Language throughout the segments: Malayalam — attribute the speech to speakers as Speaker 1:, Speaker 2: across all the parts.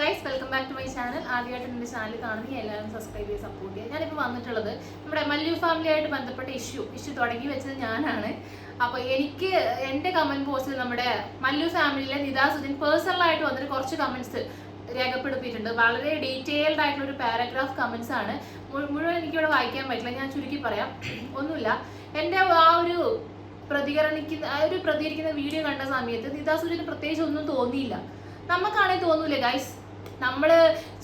Speaker 1: Guys welcome back to my channel ആദ്യമായിട്ട് എന്റെ ചാനൽ കാണുന്ന എല്ലാവരും സബ്സ്ക്രൈബ് ചെയ്ത് സപ്പോർട്ട് ചെയ്യുക. ഞാനിപ്പോൾ വന്നിട്ടുള്ളത് നമ്മുടെ മല്ലു ഫാമിലിയായിട്ട് ബന്ധപ്പെട്ട ഇഷ്യൂ ഇഷ്യൂ തുടങ്ങി വെച്ചത് ഞാനാണ്. അപ്പോൾ എനിക്ക് എന്റെ കമന്റ് ബോക്സിൽ നമ്മുടെ മല്ലു ഫാമിലിയിലെ നിദാസുദ്ദീൻ പേഴ്സണലായിട്ട് വന്നിട്ട് കുറച്ച് കമന്റ്സ് രേഖപ്പെടുത്തിയിട്ടുണ്ട്. വളരെ ഡീറ്റെയിൽഡ് ആയിട്ടുള്ള ഒരു പാരഗ്രാഫ് കമൻസ് ആണ്. മുഴുവൻ എനിക്കിവിടെ വായിക്കാൻ പറ്റില്ല. ഞാൻ ചുരുക്കി പറയാം. ഒന്നുമില്ല. എന്റെ ആ ഒരു പ്രതികരണിക്കുന്ന ആ ഒരു പ്രതികരിക്കുന്ന വീഡിയോ കണ്ട സമയത്ത് നിദാസുദ്ദീന് പ്രത്യേകിച്ച് ഒന്നും തോന്നിയില്ല. നമുക്കാണെങ്കിൽ തോന്നൂലേ ഗൈസ് നമ്മൾ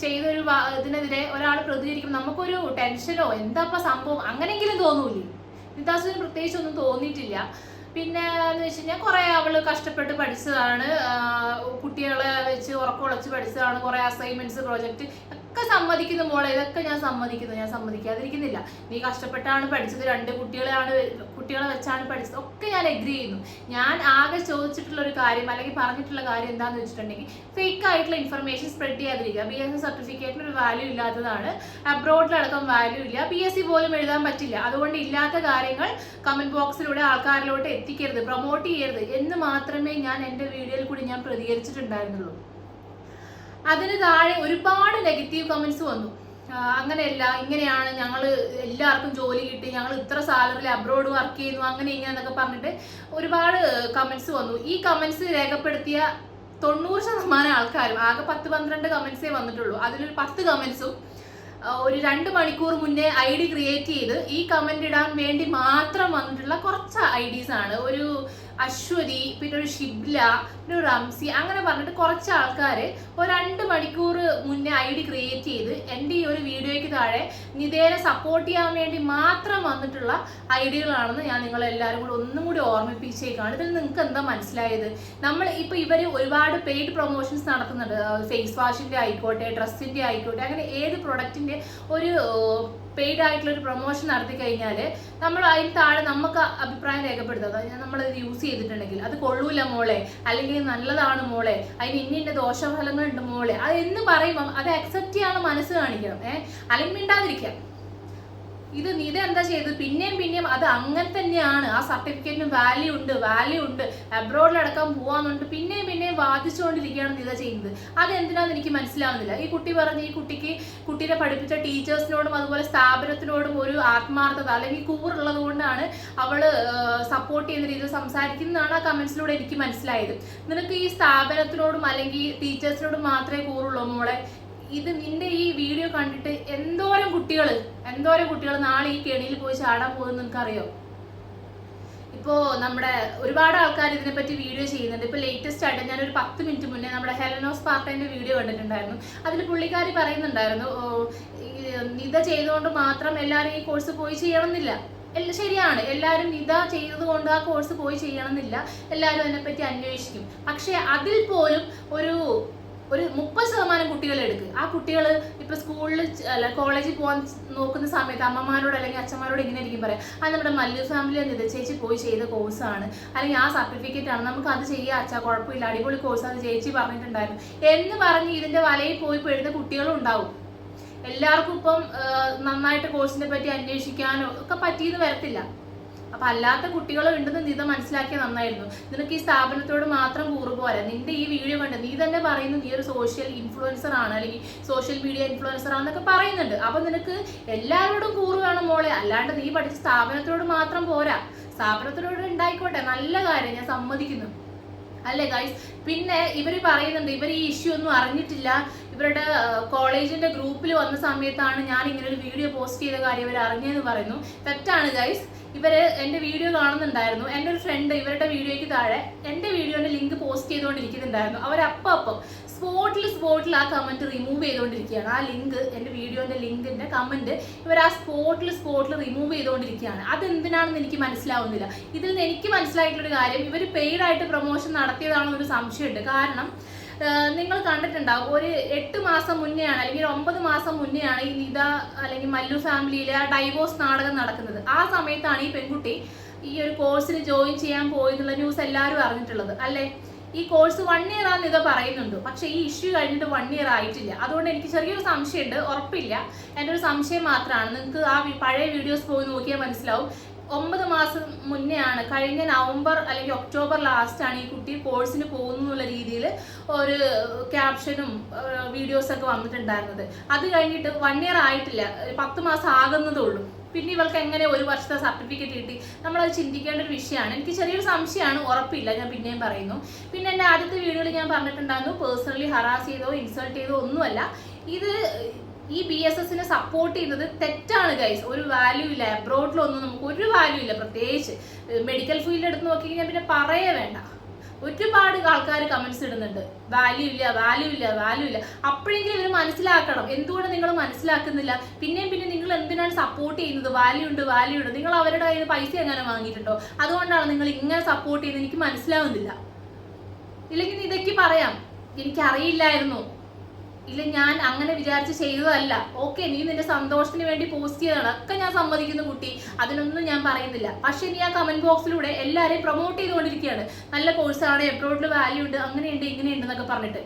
Speaker 1: ചെയ്തൊരു ഇതിനെതിരെ ഒരാൾ പ്രതികരിക്കുമ്പോൾ നമുക്കൊരു ടെൻഷനോ എന്താപ്പ സംഭവം? അങ്ങനെങ്കിലും തോന്നൂലേ നിതാസിന് പ്രത്യേകിച്ച് ഒന്നും തോന്നിയിട്ടില്ല. പിന്നെ എന്ന് വെച്ച് കഴിഞ്ഞാൽ കുറെ അവൾ കഷ്ടപ്പെട്ട് പഠിച്ചതാണ്. കുട്ടികളെ വെച്ച് ഉറക്കമുളച്ച് പഠിച്ചതാണ്. കുറേ അസൈൻമെന്റ്സ് പ്രോജക്റ്റ് ഒക്കെ സമ്മതിക്കുന്ന മോളെ. ഇതൊക്കെ ഞാൻ സമ്മതിക്കുന്നു. ഞാൻ സമ്മതിക്കാതിരിക്കുന്നില്ല. നീ കഷ്ടപ്പെട്ടാണ് പഠിച്ചത്. രണ്ട് കുട്ടികളെയാണ് കുട്ടികളെ വെച്ചാണ് പഠിച്ചത്. ഒക്കെ ഞാൻ എഗ്രി ചെയ്യുന്നു. ഞാൻ ആകെ ചോദിച്ചിട്ടുള്ള ഒരു കാര്യം അല്ലെങ്കിൽ പറഞ്ഞിട്ടുള്ള കാര്യം എന്താണെന്ന് വെച്ചിട്ടുണ്ടെങ്കിൽ ഫേക്ക് ആയിട്ടുള്ള ഇൻഫർമേഷൻ സ്പ്രെഡ് ചെയ്യാതിരിക്കുക. ബി എസ് സി സർട്ടിഫിക്കറ്റിന് ഒരു വാല്യൂ ഇല്ലാത്തതാണ്. അബ്രോഡിലടക്കം വാല്യൂ ഇല്ല. പി എസ് സി പോലും എഴുതാൻ പറ്റില്ല. അതുകൊണ്ട് ഇല്ലാത്ത കാര്യങ്ങൾ കമന്റ് ബോക്സിലൂടെ ആൾക്കാരിലോട്ട് എത്തിക്കരുത്. പ്രൊമോട്ട് ചെയ്യരുത്. എന്ന് മാത്രമേ ഞാൻ എന്റെ വീഡിയോയിൽ കൂടി ഞാൻ പ്രതികരിച്ചിട്ടുണ്ടായിരുന്നുള്ളൂ. അതിന് താഴെ ഒരുപാട് നെഗറ്റീവ് കമൻസ് വന്നു. അങ്ങനെയല്ല ഇങ്ങനെയാണ് ഞങ്ങൾ എല്ലാവർക്കും ജോലി കിട്ടി ഞങ്ങൾ ഇത്ര സാലറിയിൽ അബ്രോഡ് വർക്ക് ചെയ്യുന്നു അങ്ങനെ ഇങ്ങനെ എന്നൊക്കെ പറഞ്ഞിട്ട് ഒരുപാട് കമൻസ് വന്നു. ഈ കമൻസ് രേഖപ്പെടുത്തിയ തൊണ്ണൂറ് ശതമാനം ആൾക്കാരും ആകെ പത്ത് പന്ത്രണ്ട് കമൻസേ വന്നിട്ടുള്ളൂ. അതിലൊരു പത്ത് കമൻസും ഒരു രണ്ട് മണിക്കൂർ മുന്നേ ഐ ഡി ക്രിയേറ്റ് ചെയ്ത് ഈ കമന്റ് ഇടാൻ വേണ്ടി മാത്രം വന്നിട്ടുള്ള കുറച്ച് ഐ ഡീസ് ആണ്. ഒരു അശ്വതി പിന്നെ ഒരു ഷിബ്ല പിന്നെ ഒരു റംസി അങ്ങനെ പറഞ്ഞിട്ട് കുറച്ച് ആൾക്കാർ ഒരു രണ്ട് മണിക്കൂർ മുന്നേ ഐ ഡി ക്രിയേറ്റ് ചെയ്ത് എന്റെ ഈ ഒരു വീഡിയോയ്ക്ക് താഴെ നിതേനെ സപ്പോർട്ട് ചെയ്യാൻ വേണ്ടി മാത്രം വന്നിട്ടുള്ള ഐഡിയകളാണെന്ന് ഞാൻ നിങ്ങളെല്ലാവരും കൂടി ഒന്നും കൂടി ഓർമ്മിപ്പിച്ചേക്കാണ്. ഇതിൽ നിങ്ങൾക്ക് എന്താ മനസ്സിലായത്? നമ്മൾ ഇപ്പോൾ ഇവർ ഒരുപാട് പെയ്ഡ് പ്രൊമോഷൻസ് നടത്തുന്നുണ്ട്. ഫേസ് വാഷിന്റെ ആയിക്കോട്ടെ ഡ്രസ്സിന്റെ ആയിക്കോട്ടെ അങ്ങനെ ഏത് പ്രൊഡക്റ്റിന്റെ ഒരു പെയ്ഡ് ആയിട്ടുള്ള ഒരു പ്രൊമോഷൻ നടത്തി കഴിഞ്ഞാൽ നമ്മൾ അതിന് താഴെ നമുക്ക് അഭിപ്രായം രേഖപ്പെടുത്തുക നമ്മൾ ഇത് യൂസ് ചെയ്തിട്ടുണ്ടെങ്കിൽ അത് കൊള്ളൂല മോളെ. അല്ലെങ്കിൽ നല്ലതാണ് മോളെ. അതിന് ഇന്ന ഇന്ന ദോഷഫലങ്ങളുണ്ട് മോളെ. അത് എന്ന് പറയുമ്പം അത് അക്സെപ്റ്റ് ചെയ്യാനുള്ള മനസ്സ് കാണിക്കണം. ഏഹ് അല്ലെങ്കിൽ മിണ്ടാതിരിക്കാം ഇത് നിത എന്താ ചെയ്തത്? പിന്നെയും പിന്നെയും അത് അങ്ങനെ തന്നെയാണ്. ആ സർട്ടിഫിക്കറ്റിന് വാല്യൂ ഉണ്ട് വാല്യൂ ഉണ്ട്. അബ്രോഡിലടക്കം പോവാന്നുണ്ട്. പിന്നെയും പിന്നെയും വാദിച്ചുകൊണ്ടിരിക്കുകയാണ് നിത ചെയ്യുന്നത്. അത് എന്തിനാന്ന് എനിക്ക് മനസ്സിലാവുന്നില്ല. ഈ കുട്ടി പറഞ്ഞ് ഈ കുട്ടിക്ക് കുട്ടീനെ പഠിപ്പിച്ച ടീച്ചേഴ്സിനോടും അതുപോലെ സ്ഥാപനത്തിനോടും ഒരു ആത്മാർത്ഥത അല്ലെങ്കിൽ കൂറുള്ളത് കൊണ്ടാണ് അവൾ സപ്പോർട്ട് ചെയ്യുന്ന രീതിയിൽ സംസാരിക്കുന്നതാണ് ആ കമന്റ്സിലൂടെ എനിക്ക് മനസ്സിലായത്. നിനക്ക് ഈ സ്ഥാപനത്തിനോടും അല്ലെങ്കിൽ ടീച്ചേഴ്സിനോടും മാത്രമേ കൂറുള്ളൂ മോളെ. ഇത് നിന്റെ ഈ വീഡിയോ കണ്ടിട്ട് എന്തോരം കുട്ടികൾ എന്തോരം കുട്ടികൾ നാളെ ഈ കെണിയിൽ പോയി ചാടാൻ പോകുന്ന നിനക്കറിയോ? ഇപ്പോ നമ്മുടെ ഒരുപാട് ആൾക്കാർ ഇതിനെപ്പറ്റി വീഡിയോ ചെയ്യുന്നുണ്ട്. ഇപ്പൊ ലേറ്റസ്റ്റ് ആയിട്ട് ഞാൻ ഒരു പത്ത് മിനിറ്റ് മുന്നേ നമ്മുടെ ഹെലനോസ് പാർട്ടന്റെ വീഡിയോ കണ്ടിട്ടുണ്ടായിരുന്നു. അതിൽ പുള്ളിക്കാരി പറയുന്നുണ്ടായിരുന്നു നിത ചെയ്തുകൊണ്ട് മാത്രം എല്ലാവരും ഈ കോഴ്സ് പോയി ചെയ്യണമെന്നില്ല. ശരിയാണ്. എല്ലാവരും നിത ചെയ്തുകൊണ്ട് ആ കോഴ്സ് പോയി ചെയ്യണമെന്നില്ല. എല്ലാവരും അതിനെപ്പറ്റി അന്വേഷിക്കും. പക്ഷേ അതിൽ പോലും ഒരു ഒരു മുപ്പത് ശതമാനം കുട്ടികൾ എടുക്കുക ആ കുട്ടികൾ ഇപ്പൊ സ്കൂളിൽ അല്ല കോളേജിൽ പോകാൻ നോക്കുന്ന സമയത്ത് അമ്മമാരോട് അല്ലെങ്കിൽ അച്ഛന്മാരോട് ഇങ്ങനെ ആയിരിക്കും പറയാം അത് നമ്മുടെ മല്ലു ഫാമിലി എന്ന് ചേച്ചി പോയി ചെയ്ത കോഴ്സാണ് അല്ലെങ്കിൽ ആ സർട്ടിഫിക്കറ്റ് ആണ്. നമുക്ക് അത് ചെയ്യാം അച്ഛാ കുഴപ്പമില്ല. അടിപൊളി കോഴ്സ് അത് ചേച്ചി പറഞ്ഞിട്ടുണ്ടായിരുന്നു. എന്ന് പറഞ്ഞ് ഇതിന്റെ വലയിൽ പോയി പെടുന്ന കുട്ടികളും ഉണ്ടാവും. എല്ലാവർക്കും ഇപ്പം നന്നായിട്ട് കോഴ്സിനെ പറ്റി അന്വേഷിക്കാനോ ഒക്കെ പറ്റിയെന്ന് വരത്തില്ല. അപ്പൊ അല്ലാത്ത കുട്ടികളും ഉണ്ടെന്ന് നീ ഇത് മനസ്സിലാക്കിയ നന്നായിരുന്നു. നിനക്ക് ഈ സ്ഥാപനത്തോട് മാത്രം കൂറ് പോരാ. നിന്റെ ഈ വീഡിയോ കണ്ട് നീ തന്നെ പറയുന്നു നീ ഒരു സോഷ്യൽ ഇൻഫ്ലുവൻസർ ആണ് അല്ലെങ്കിൽ സോഷ്യൽ മീഡിയ ഇൻഫ്ലുവൻസർ ആണെന്നൊക്കെ പറയുന്നുണ്ട്. അപ്പൊ നിനക്ക് എല്ലാവരോടും കൂറു വേണം മോളെ. അല്ലാണ്ട് നീ പഠിച്ച സ്ഥാപനത്തോട് മാത്രം പോരാ. സ്ഥാപനത്തിനോട് ഉണ്ടായിക്കോട്ടെ. നല്ല കാര്യം ഞാൻ സമ്മതിക്കുന്നു. അല്ലേ ഗൈസ് പിന്നെ ഇവർ പറയുന്നുണ്ട് ഇവർ ഈ ഇഷ്യൂ ഒന്നും അറിഞ്ഞിട്ടില്ല. ഇവരുടെ കോളേജിന്റെ ഗ്രൂപ്പിൽ വന്ന സമയത്താണ് ഞാൻ ഇങ്ങനെ ഒരു വീഡിയോ പോസ്റ്റ് ചെയ്ത കാര്യം ഇവർ അറിഞ്ഞതെന്ന് പറയുന്നു. തെറ്റാണ് ഗൈസ്. ഇവർ എന്റെ വീഡിയോ കാണുന്നുണ്ടായിരുന്നു. എന്റെ ഒരു ഫ്രണ്ട് ഇവരുടെ വീഡിയോയ്ക്ക് താഴെ എന്റെ വീഡിയോന്റെ ലിങ്ക് പോസ്റ്റ് ചെയ്തുകൊണ്ടിരിക്കുന്നുണ്ടായിരുന്നു അവരപ്പം അപ്പം സ്പോട്ടിൽ സ്പോട്ടിൽ ആ കമന്റ് റിമൂവ് ചെയ്തുകൊണ്ടിരിക്കുകയാണ് ആ ലിങ്ക് എന്റെ വീഡിയോന്റെ ലിങ്കിന്റെ കമന്റ് ഇവർ ആ സ്പോട്ടിൽ സ്പോട്ടിൽ റിമൂവ് ചെയ്തുകൊണ്ടിരിക്കുകയാണ് അതെന്തിനാണെന്ന് എനിക്ക് മനസ്സിലാവുന്നില്ല. ഇതിൽ നിന്ന് എനിക്ക് മനസ്സിലായിട്ടുള്ള ഒരു കാര്യം ഇവർ പെയ്ഡ് ആയിട്ട് പ്രൊമോഷൻ നടത്തിയതാണെന്നൊരു സംശയമുണ്ട്. കാരണം നിങ്ങൾ കണ്ടിട്ടുണ്ടാവും ഒരു എട്ട് മാസം മുന്നെയാണ് അല്ലെങ്കിൽ ഒമ്പത് മാസം മുന്നെയാണ് ഈ നിത അല്ലെങ്കിൽ മല്ലു ഫാമിലിയിലെ ആ ഡൈവോഴ്സ് നാടകം നടക്കുന്നത്. ആ സമയത്താണ് ഈ പെൺകുട്ടി ഈ ഒരു കോഴ്സിന് ജോയിൻ ചെയ്യാൻ പോയെന്നുള്ള ന്യൂസ് എല്ലാവരും അറിഞ്ഞിട്ടുള്ളത് അല്ലേ? ഈ കോഴ്സ് വൺ ഇയർ ആണെന്ന് ഇത് പറയുന്നുണ്ട്. പക്ഷേ ഈ ഇഷ്യൂ കഴിഞ്ഞിട്ട് വൺ ഇയർ ആയിട്ടില്ല. അതുകൊണ്ട് എനിക്ക് ചെറിയൊരു സംശയമുണ്ട് ഉറപ്പില്ല. എന്റെ ഒരു സംശയം മാത്രമാണ്. നിങ്ങൾക്ക് ആ പഴയ വീഡിയോസ് പോയി നോക്കിയാൽ മനസ്സിലാവും. ഒമ്പത് മാസം മുന്നേ ആണ് കഴിഞ്ഞ നവംബർ അല്ലെങ്കിൽ ഒക്ടോബർ ലാസ്റ്റ് ആണ് ഈ കുട്ടി കോഴ്സിന് പോകുന്നു എന്നുള്ള രീതിയിൽ ഒരു ക്യാപ്ഷനും വീഡിയോസ് ഒക്കെ വന്നിട്ടുണ്ടായിരുന്നത്. അത് കഴിഞ്ഞിട്ട് വൺ ഇയർ ആയിട്ടില്ല. പത്ത് മാസം ആകുന്നതേ ഉള്ളൂ. പിന്നെ ഇവൾക്ക് എങ്ങനെ ഒരു വർഷത്തെ സർട്ടിഫിക്കറ്റ് കിട്ടി? നമ്മളത് ചിന്തിക്കേണ്ട ഒരു വിഷയമാണ്. എനിക്ക് ചെറിയൊരു സംശയമാണ്. ഉറപ്പില്ല ഞാൻ പിന്നെയും പറയുന്നു. പിന്നെ എന്റെ ആദ്യത്തെ വീഡിയോയിൽ ഞാൻ പറഞ്ഞിട്ടുണ്ടായിരുന്നു പേഴ്സണലി ഹറാസ് ചെയ്തോ ഇൻസൾട്ട് ചെയ്തോ ഒന്നുമല്ല. ഇത് ഈ ബി എസ് എസിനെ സപ്പോർട്ട് ചെയ്യുന്നത് തെറ്റാണ് ഗൈസ് ഒരു വാല്യൂ ഇല്ല. അബ്രോഡിലൊന്നും നമുക്ക് ഒരു വാല്യൂ ഇല്ല. പ്രത്യേകിച്ച് മെഡിക്കൽ ഫീൽഡ് എടുത്ത് നോക്കി കഴിഞ്ഞാൽ പിന്നെ പറയേ വേണ്ട. ഒരുപാട് ആൾക്കാർ കമന്റ്സ് ഇടുന്നുണ്ട്. വാല്യൂ ഇല്ല വാല്യൂ ഇല്ല വാല്യൂ ഇല്ല. അപ്പോഴെങ്കിലും ഇവർ മനസ്സിലാക്കണം. എന്തുകൊണ്ട് നിങ്ങൾ മനസ്സിലാക്കുന്നില്ല? പിന്നെയും പിന്നെ നിങ്ങൾ എന്തിനാണ് സപ്പോർട്ട് ചെയ്യുന്നത്? വാല്യൂ ഉണ്ട് വാല്യൂ ഉണ്ട്. നിങ്ങൾ അവരുടെ കയ്യിൽ പൈസ എങ്ങനെ വാങ്ങിയിട്ടുണ്ടോ? അതുകൊണ്ടാണ് നിങ്ങൾ ഇങ്ങനെ സപ്പോർട്ട് ചെയ്യുന്നത്. എനിക്ക് മനസ്സിലാവുന്നില്ല. ഇല്ലെങ്കിൽ ഇതൊക്കെ പറയാം. എനിക്കറിയില്ലായിരുന്നു. ഇല്ല ഞാൻ അങ്ങനെ വിചാരിച്ച് ചെയ്തതല്ല. ഓക്കെ നീ നിന്റെ സന്തോഷത്തിന് വേണ്ടി പോസ്റ്റ് ചെയ്തതാണ്. ഒക്കെ ഞാൻ സമ്മതിക്കുന്നു കുട്ടി. അതിനൊന്നും ഞാൻ പറയുന്നില്ല. പക്ഷെ നീ ആ കമന്റ് ബോക്സിലൂടെ എല്ലാവരെയും പ്രൊമോട്ട് ചെയ്തുകൊണ്ടിരിക്കുകയാണ്. നല്ല കോഴ്സാണ് എബ്രോഡിൽ വാല്യൂ ഉണ്ട് അങ്ങനെയുണ്ട് ഇങ്ങനെയുണ്ട് എന്നൊക്കെ പറഞ്ഞിട്ട്.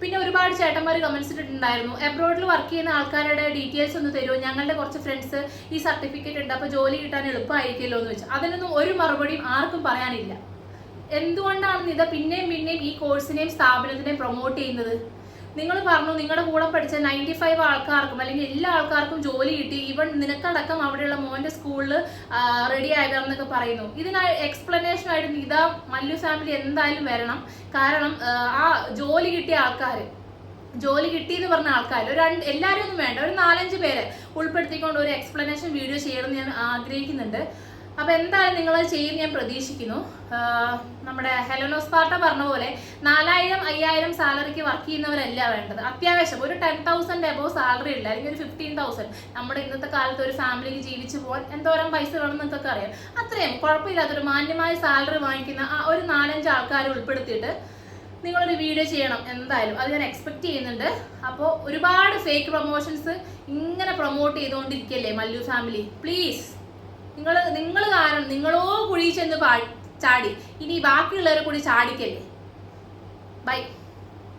Speaker 1: പിന്നെ ഒരുപാട് ചേട്ടന്മാർ കമന്റ്സ് ഇട്ടിട്ടുണ്ടായിരുന്നു. എബ്രോഡിൽ വർക്ക് ചെയ്യുന്ന ആൾക്കാരുടെ ഡീറ്റെയിൽസ് ഒന്ന് തരുമോ ഞങ്ങളുടെ കുറച്ച് ഫ്രണ്ട്സ് ഈ സർട്ടിഫിക്കറ്റ് ഉണ്ട് അപ്പോൾ ജോലി കിട്ടാൻ എളുപ്പമായിരിക്കുമല്ലോ എന്ന് വെച്ചാൽ അതിനൊന്നും ഒരു മറുപടിയും ആർക്കും പറയാനില്ല. എന്തുകൊണ്ടാണ് ഇത് പിന്നെയും പിന്നെയും ഈ കോഴ്സിനെയും സ്ഥാപനത്തിനെയും പ്രൊമോട്ട് ചെയ്യുന്നത്? നിങ്ങൾ പറഞ്ഞു നിങ്ങളുടെ കൂടെ പഠിച്ച നയന്റി ഫൈവ് ആൾക്കാർക്കും അല്ലെങ്കിൽ എല്ലാ ആൾക്കാർക്കും ജോലി കിട്ടി. ഇവൻ നിനക്കടക്കം അവിടെയുള്ള മോന്റെ സ്കൂളിൽ റെഡി ആയതാണെന്നൊക്കെ പറയുന്നു. ഇതിന് എക്സ്പ്ലനേഷനായിട്ട് നിത മല്ലു ഫാമിലി എന്തായാലും വരണം. കാരണം ആ, ആ ജോലി കിട്ടിയ ആൾക്കാർ ജോലി കിട്ടി എന്ന് പറഞ്ഞ ആൾക്കാർ ഒരു രണ്ട് എല്ലാവരും ഒന്നും വേണ്ട. ഒരു നാലഞ്ച് പേരെ ഉൾപ്പെടുത്തിക്കൊണ്ട് ഒരു എക്സ്പ്ലനേഷൻ വീഡിയോ ചെയ്യണമെന്ന് ഞാൻ ആഗ്രഹിക്കുന്നുണ്ട്. അപ്പൊ എന്തായാലും നിങ്ങൾ ചെയ്യും ഞാൻ പ്രതീക്ഷിക്കുന്നു. നമ്മുടെ ഹെലനോസ് പാർട്ട പറഞ്ഞ പോലെ നാലായിരം അയ്യായിരം സാലറിക്ക് വർക്ക് ചെയ്യുന്നവരല്ല വേണ്ടത്. അത്യാവശ്യം ഒരു ടെൻ തൗസൻഡ് എബോവ് സാലറി ഇല്ല. അല്ലെങ്കിൽ ഒരു ഫിഫ്റ്റീൻ തൗസൻഡ് നമ്മുടെ ഇന്നത്തെ കാലത്ത് ഒരു ഫാമിലിക്ക് ജീവിച്ചു പോകാൻ എന്തോരം പൈസ വേണം എന്നൊക്കെ അറിയാം. അത്രയും കുഴപ്പമില്ലാത്തൊരു മാന്യമായ സാലറി വാങ്ങിക്കുന്ന ആ ഒരു നാലഞ്ച് ആൾക്കാരെ ഉൾപ്പെടുത്തിയിട്ട് നിങ്ങളൊരു വീഡിയോ ചെയ്യണം എന്തായാലും. അത് ഞാൻ എക്സ്പെക്ട് ചെയ്യുന്നുണ്ട്. അപ്പോൾ ഒരുപാട് ഫേക്ക് പ്രൊമോഷൻസ് ഇങ്ങനെ പ്രൊമോട്ട് ചെയ്തുകൊണ്ടിരിക്കല്ലേ മല്ലു ഫാമിലി പ്ലീസ് നിങ്ങൾ നിങ്ങൾ കാരണം നിങ്ങളോ കുഴി ചെന്ന് പാ ചാടി. ഇനി ബാക്കിയുള്ളവരെ കൂടി ചാടിക്കല്ലേ? ബൈ